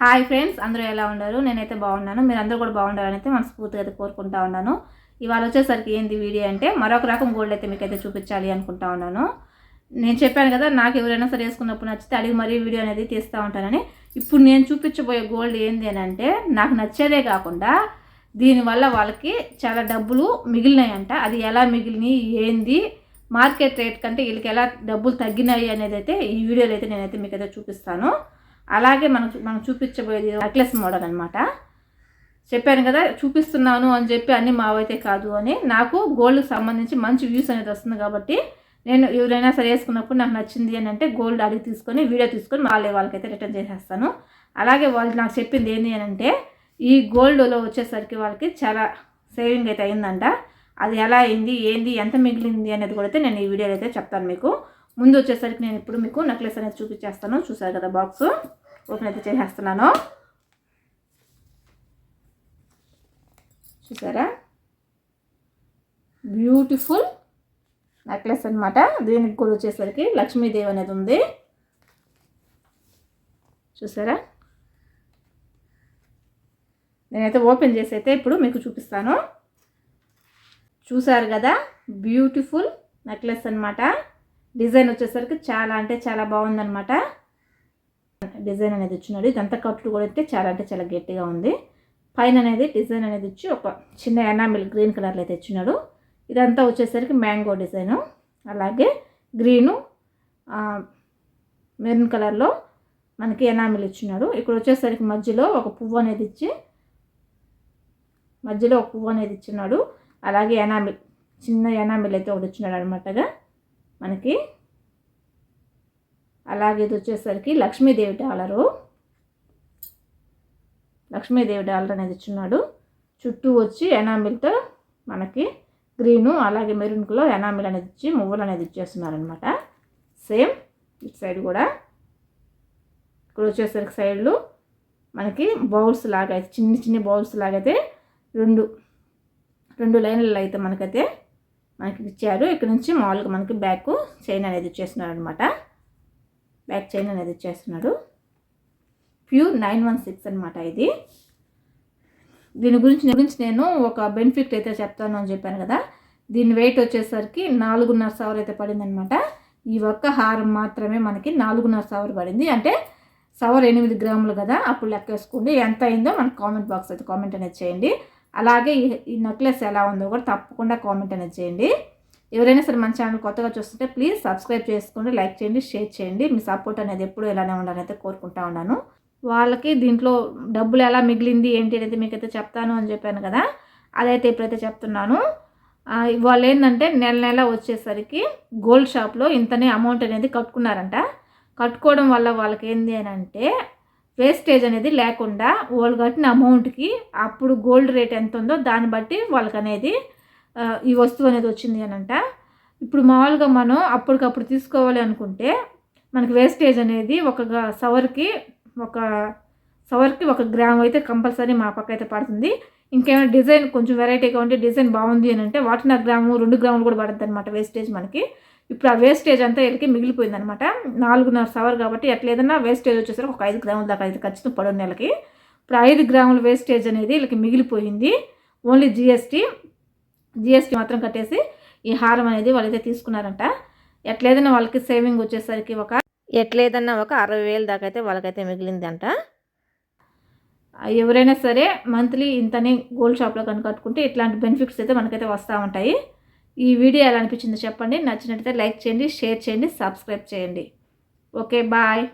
Hi friends అందరూ ఎలా ఉన్నారు? నేనైతే బాగున్నాను. మీరు కూడా బాగుండాలని అయితే మనస్ఫూర్తిగా అయితే కోరుకుంటా ఉన్నాను. ఇవాళ వచ్చేసరికి ఏంది వీడియో అంటే మరొక రకం గోల్డ్ అయితే మీకైతే చూపించాలి అనుకుంటా ఉన్నాను. నేను చెప్పాను కదా నాకు ఎవరైనా సరే వేసుకున్నప్పుడు నచ్చితే అడిగి మరీ వీడియో అనేది తీస్తూ ఉంటానని. ఇప్పుడు నేను చూపించబోయే గోల్డ్ ఏంది అని అంటే నాకు నచ్చేదే కాకుండా దీనివల్ల వాళ్ళకి చాలా డబ్బులు మిగిలినాయంట. అది ఎలా మిగిలినాయి ఏంది మార్కెట్ రేట్ కంటే వీళ్ళకి ఎలా డబ్బులు తగ్గినాయి అనేది అయితే ఈ వీడియోలో అయితే నేనైతే మీకైతే చూపిస్తాను. అలాగే మనం మనం చూపించబోయేది నెక్లెస్ మోడల్ అనమాట చెప్పాను కదా చూపిస్తున్నాను అని చెప్పి అన్ని మావైతే కాదు అని. నాకు గోల్డ్కి సంబంధించి మంచి వ్యూస్ అనేది వస్తుంది కాబట్టి నేను ఎవరైనా సరే వేసుకున్నప్పుడు నాకు నచ్చింది అని అంటే గోల్డ్ అడిగి తీసుకొని వీడియో తీసుకొని వాళ్ళే వాళ్ళకైతే రిటర్న్ చేసేస్తాను. అలాగే వాళ్ళు నాకు చెప్పింది ఏంటి అని అంటే ఈ గోల్డ్లో వచ్చేసరికి వాళ్ళకి చాలా సేవింగ్ అయితే అయిందంట. అది ఎలా అయింది ఏంది ఎంత మిగిలింది అనేది కూడా అయితే నేను ఈ వీడియోలో అయితే చెప్తాను మీకు. ముందు వచ్చేసరికి నేను ఇప్పుడు మీకు నెక్లెస్ అనేది చూపించేస్తాను. చూసారు కదా బాక్స్ ఓపెన్ అయితే చేసేస్తున్నాను. చూసారా? బ్యూటిఫుల్ నెక్లెస్ అనమాట దీనికి కూడా వచ్చేసరికి లక్ష్మీదేవి అనేది ఉంది. చూసారా? నేనైతే ఓపెన్ చేసి అయితే ఇప్పుడు మీకు చూపిస్తాను. చూసారు కదా? బ్యూటిఫుల్ నెక్లెస్ అనమాట డిజైన్ వచ్చేసరికి చాలా అంటే చాలా బాగుందనమాట డిజైన్ అనేది ఇచ్చినాడు. ఇదంతా కట్లు కూడా అయితే చాలా అంటే చాలా గట్టిగా ఉంది. పైన అనేది డిజైన్ అనేది ఇచ్చి ఒక చిన్న ఎనామిల్ గ్రీన్ కలర్లో అయితే ఇచ్చినాడు. ఇదంతా వచ్చేసరికి మ్యాంగో డిజైను. అలాగే గ్రీను మెరూన్ కలర్లో మనకి ఎనామిల్ ఇచ్చినాడు. ఇక్కడ వచ్చేసరికి మధ్యలో ఒక పువ్వు అనేది ఇచ్చి మధ్యలో ఒక పువ్వు అనేది ఇచ్చినాడు. అలాగే ఎనామిల్ చిన్న ఎనామిల్ అయితే ఒకటి ఇచ్చినాడు అనమాటగా మనకి. అలాగే ఇది వచ్చేసరికి లక్ష్మీదేవి డాలరు. లక్ష్మీదేవి డాలర్ అనేది ఇచ్చున్నాడు. చుట్టూ వచ్చి ఎనామిల్తో మనకి గ్రీను అలాగే మెరూన్ కలర్ ఎనామిల్ అనేది ఇచ్చి మువ్వలు అనేది ఇచ్చేస్తున్నారనమాట సేమ్ ఇటు సైడ్ కూడా. ఇక్కడ వచ్చేసరికి సైడ్లు మనకి బౌల్స్ లాగా అయితే చిన్ని చిన్ని బౌల్స్ లాగా అయితే రెండు రెండు లైన్లలో అయితే మనకైతే మనకి ఇచ్చారు. ఇక్కడ నుంచి మామూలుగా మనకి బ్యాక్ చైన్ అనేది ఇచ్చేస్తున్నారనమాట అనమాట బ్యాక్ చైన్ అనేది ఇచ్చేస్తున్నాడు. ప్యూర్ నైన్ వన్ సిక్స్ అనమాట ఇది. దీని గురించి గురించి నేను ఒక బెనిఫిట్ అయితే చెప్తాను అని చెప్పాను కదా. దీని వెయిట్ వచ్చేసరికి నాలుగున్నర సవర్ అయితే పడిందనమాట ఈ ఒక్క హారం మాత్రమే మనకి నాలుగున్నర సవర్ పడింది. అంటే సవర్ ఎనిమిది గ్రాములు కదా. అప్పుడు లెక్క వేసుకోండి. ఎంత అయిందో మనకు కామెంట్ బాక్స్ అయితే కామెంట్ అనేది చేయండి. అలాగే ఈ నెక్లెస్ ఎలా ఉందో కూడా తప్పకుండా కామెంట్ అనేది చేయండి. ఎవరైనా సరే మన ఛానల్ కొత్తగా చూస్తుంటే ప్లీజ్ సబ్స్క్రైబ్ చేసుకోండి లైక్ చేయండి షేర్ చేయండి. మీ సపోర్ట్ అనేది ఎప్పుడు ఇలానే ఉండాలని అయితే కోరుకుంటా ఉన్నాను. వాళ్ళకి దీంట్లో డబ్బులు ఎలా మిగిలింది ఏంటి అనేది మీకైతే చెప్తాను అని చెప్పాను కదా అదైతే ఇప్పుడైతే చెప్తున్నాను. వాళ్ళు ఏంటంటే నెల నెల వచ్చేసరికి గోల్డ్ షాప్లో ఇంతనే అమౌంట్ అనేది కట్టుకున్నారంట. కట్టుకోవడం వల్ల వాళ్ళకి ఏంది అని అంటే వేస్టేజ్ అనేది లేకుండా వాళ్ళు కట్టిన అమౌంట్కి అప్పుడు గోల్డ్ రేట్ ఎంత ఉందో దాన్ని బట్టి వాళ్ళకి అనేది ఈ వస్తువు అనేది వచ్చింది అని అంట. ఇప్పుడు మామూలుగా మనం అప్పటికప్పుడు తీసుకోవాలి అనుకుంటే మనకి వేస్టేజ్ అనేది ఒక సవర్కి ఒక సవర్కి ఒక గ్రామ్ అయితే కంపల్సరీ మా పక్క అయితే పడుతుంది. ఇంకేమైనా డిజైన్ కొంచెం వెరైటీగా ఉంటే డిజైన్ బాగుంది అని అంటే వాటిన్నర గ్రాము రెండు గ్రాములు కూడా పడుతుంది అనమాట వేస్టేజ్ మనకి. ఇప్పుడు ఆ వేస్టేజ్ అంతా వీళ్ళకి మిగిలిపోయింది అనమాట నాలుగున్నర సవర్ కాబట్టి ఎట్లేదన్నా వేస్టేజ్ వచ్చేసరికి ఒక ఐదు గ్రాముల దాకా అయితే ఖచ్చితంగా పడు నెలకి ఇప్పుడు ఐదు గ్రాముల వేస్టేజ్ అనేది వీళ్ళకి మిగిలిపోయింది. ఓన్లీ జిఎస్టీ జిఎస్టీ మాత్రం కట్టేసి ఈ హారం అనేది వాళ్ళైతే తీసుకున్నారంట. ఎట్లేదన్నా వాళ్ళకి సేవింగ్ వచ్చేసరికి ఒక ఎట్లేదన్నా ఒక అరవై వేలు దాకా అయితే వాళ్ళకైతే మిగిలిందంట. ఎవరైనా సరే మంత్లీ ఇంతని గోల్డ్ షాప్లో కనుక కట్టుకుంటే ఇట్లాంటి బెనిఫిట్స్ అయితే మనకైతే వస్తూ ఉంటాయి. ఈ వీడియో ఎలా అనిపించిందో చెప్పండి. నచ్చినట్టయితే లైక్ చేయండి షేర్ చేయండి సబ్స్క్రైబ్ చేయండి. Okay bye.